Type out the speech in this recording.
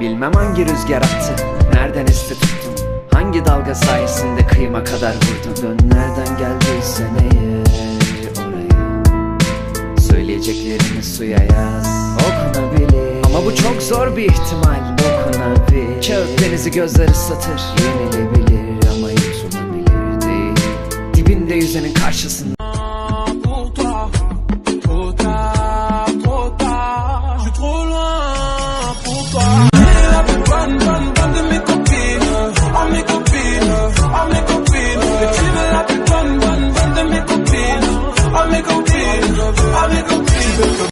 Bilmem hangi rüzgar attı Nereden esti tuttun Hangi dalga sayesinde kıyıma kadar vurdun? Dön nereden geldiysen eğer oraya? Söyleyeceklerini suya yaz Okunabilir. Ama bu çok zor bir ihtimal Dokunabilir Kağıt denizi gözler ıslatır Yenilebilir ama yutulabilir değil. Dibinde yüzenin karşısında. Bye.